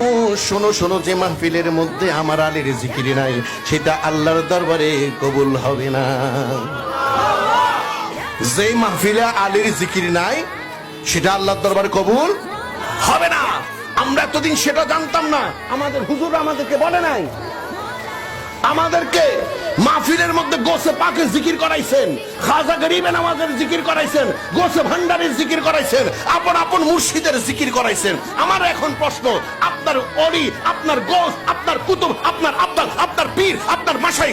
ও, শোনো শোনো, যে মাহফিলের মধ্যে আমার আলীর জিকিরি নাই, সেটা আল্লাহর দরবারে কবুল হবে না। যে মাহফিলে আলীর জিকির নাই, সেটা আল্লাহর দরবারে কবুল হবে না। আমরা এতদিন সেটা জানতাম না। আমাদের হুজুর আমাদেরকে বলে নাই। আমাদেরকে মাহফিলের মধ্যে গোসে পাকে জিকির করাইছেন, খাজা গরিবে নামাজের জিকির করাইছেন, গোসে ভান্ডারের জিকির করাইছেন, আপন আপন মুর্শিদের জিকির করাইছেন। আমার এখন প্রশ্ন, আপনার অলি, আপনার গোস, আপনার কুতুব, আপনার আব্বাস, আপনার পীর, আপনার মাসাই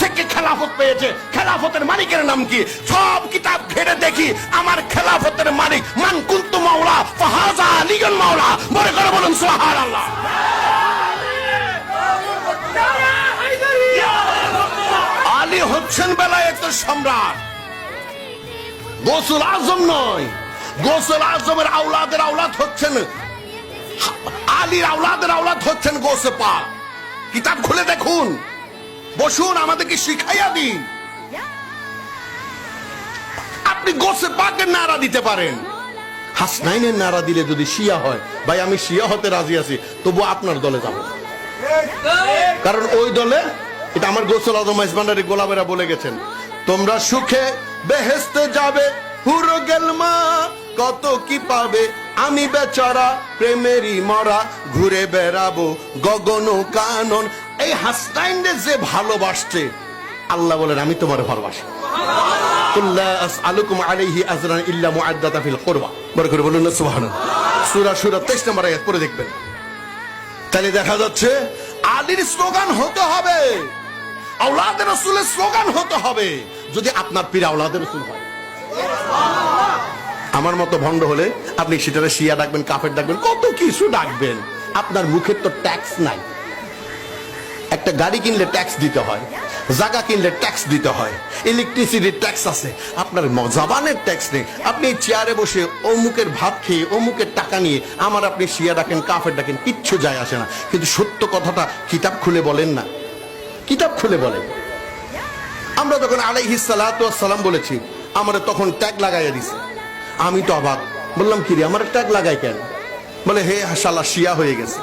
থেকে খেলাফত পেয়েছে? খেলাফতের মালিকের নাম কি? সব কিতাব ঘেরে দেখি, আমার খেলাফতের মালিক হচ্ছেন বেলায়েতের সম্রাট। গোসুল আজম নয়। গোসুল আজমের আওলাদের আওলাদ হচ্ছেন আলীর আওলাদের আওলাদ হচ্ছেন গোসে পাক কিতাব খুলে দেখুন। বসুন আমাদেরকে শিখাইয়া দিন। আপনি গোসে পাকের নারা দিতে পারেন। হাসনাইনের নারা দিলে যদি শিয়া হয় ভাই আমি শিয়া হতে রাজি আছি তবু আপনার দলে যাব। কারণ ওই দলে এটা আমার গোসল আজম মাইজবান্ডারি গোলামেরা বলে গেছেন। তোমরা সুখে বেহেস্তে যাবে, হুরো গেলমা কত কি পাবে? আমি বেচারা, প্রেমেরই মরা, ঘুরে বেড়াবো গগন কানন। এই হাসনাইনদের যে ভালোবাসছে, আল্লাহ বলেন, আমি তোমার ভালোবাসি। কুল্লা আসআলুকুম আজরান ইল্লা কুরবা। বড় করে বলুন না সূরা সূরা 23 নম্বর আয়াত পড়ে দেখবেন। তাহলে দেখা যাচ্ছে, আলীর স্লোগান হতে হবে। আওলাদের রসুলের স্লোগান হতে হবে, যদি আপনার পীর আওলাদের রসুল হয়। আমার মতো ভণ্ড হলে আপনি সেটারে শিয়া ডাকবেন, কাফের ডাকবেন, কত কিছু ডাকবেন। আপনার মুখের তো ট্যাক্স নাই। একটা গাড়ি কিনলে ট্যাক্স দিতে হয় জায়গা কিনলে ট্যাক্স দিতে হয়, ইলেকট্রিসিটির ট্যাক্স আছে, আপনার ম- জবানের ট্যাক্স নেই। আপনি চেয়ারে বসে অমুকের ভাত খেয়ে, অমুকের টাকা নিয়ে আমার আপনি শিয়া ডাকেন, কাফের ডাকেন, কিচ্ছু যায় আসে না। কিন্তু সত্য কথাটা কিতাব খুলে বলেন না। কিতাব খুলে বলে। আমরা যখন আলাইহি সালাম বলেছি আমার তখন ট্যাগ লাগাইয়া দিছে। আমি তো অবাক, বললাম কি রে আমার ট্যাগ লাগাই কেন? বলে, হে শালা, শিয়া হয়ে গেছে।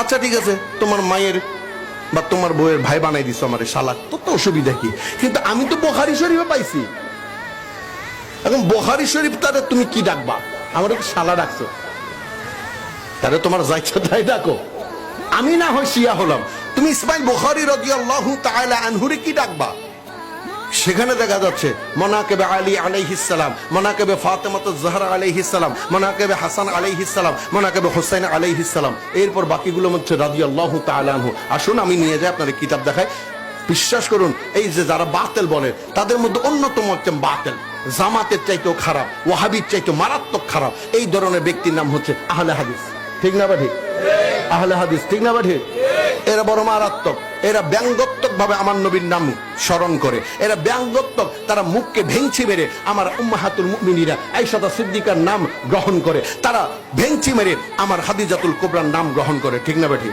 আচ্ছা ঠিক আছে, তোমার মায়ের বা তোমার বউয়ের ভাই বানাই দিছো আমার, শালা তো তো অসুবিধা কি? কিন্তু আমি তো বোখারি শরীফে পাইছি। এখন বোখারি শরীফ তারে তুমি কি ডাকবা? আমার শালা ডাকছো? তাহলে তোমার যাইছা তাই ডাকো। আমি না হয় শিয়া হলাম। তুমি ইসমাইল বুখারি রাদিয়াল্লাহু তাআলা আনহুরে কি ডাকবা? সেখানে দেখা যাচ্ছে, মনাকেবে আলী আলাইহিসালাম মনাকেবে ফাতেমাত জাহরা আলাইহিসালাম মনাকেবে হাসান আলাইহিসালাম মনাকেবে হোসেন আলাইহিসালাম এরপর বাকিগুলো মধ্যে রাদিয়াল্লাহু তাআলা আনহু। আসুন, আমি নিয়ে যাই, আপনাদের কিতাব দেখাই। বিশ্বাস করুন, এই যে যারা বাতেল বলে, তাদের মধ্যে অন্যতম হচ্ছে বাতেল। জামাতের চাইতেও খারাপ, ওয়াহাবির চাইতেও মারাত্মক খারাপ। এই ধরনের ব্যক্তির নাম হচ্ছে আহলে হাদিস। ঠিক না বা ঠিক? আহলে হাদিস, ঠিক না বা ঠিক? এরা বড় মারাত্মক। এরা ব্যঙ্গত্মক ভাবে আমার নবীর নাম স্মরণ করে। এরা ব্যঙ্গত্মক তারা মুখকে ভেঙচি মেরে আমার উম্মাহাতুল মুমিনীরা আইসাদা সিদ্দিকার নাম গ্রহণ করে। তারা ভেঙচি মেরে আমার হাদিজাতুল কোবরার নাম গ্রহণ করে। ঠিক না বেঠি?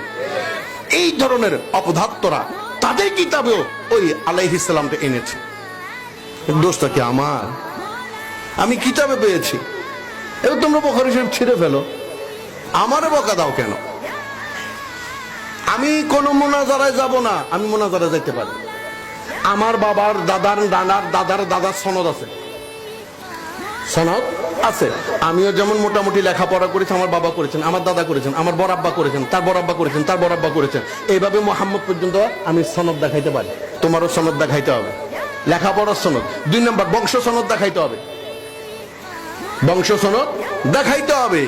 এই ধরনের অপদার্থরা তাদের কিতাবেও ওই আলাইহিস সালামকে এনেছে। দোষটা কি আমার? আমি কিতাবে পেয়েছি। এবার তোমরা বখারি শরীফ ছিঁড়ে ফেলো। আমারও বকা দাও কেন? আমি কোনো মোনাজারায় যাব না, আমি মোনাজারায় যাইতে পারি। আমার বাবার দাদার দাদার দাদার দাদার সনদ আছে। সনদ আছে। আমিও যেমন মোটামুটি লেখাপড়া করেছি, আমার বাবা করেছেন, আমার দাদা করেছেন, আমার বড় আব্বা করেছেন, তার বড় আব্বা করেছেন, তার বড় আব্বা করেছেন। এইভাবে মোহাম্মদ পর্যন্ত আমি সনদ দেখাইতে পারি। তোমারও সনদ দেখাইতে হবে। লেখাপড়ার সনদ। দুই নম্বর, বংশ সনদ দেখাইতে হবে। বংশ সনদ দেখাইতে হবে।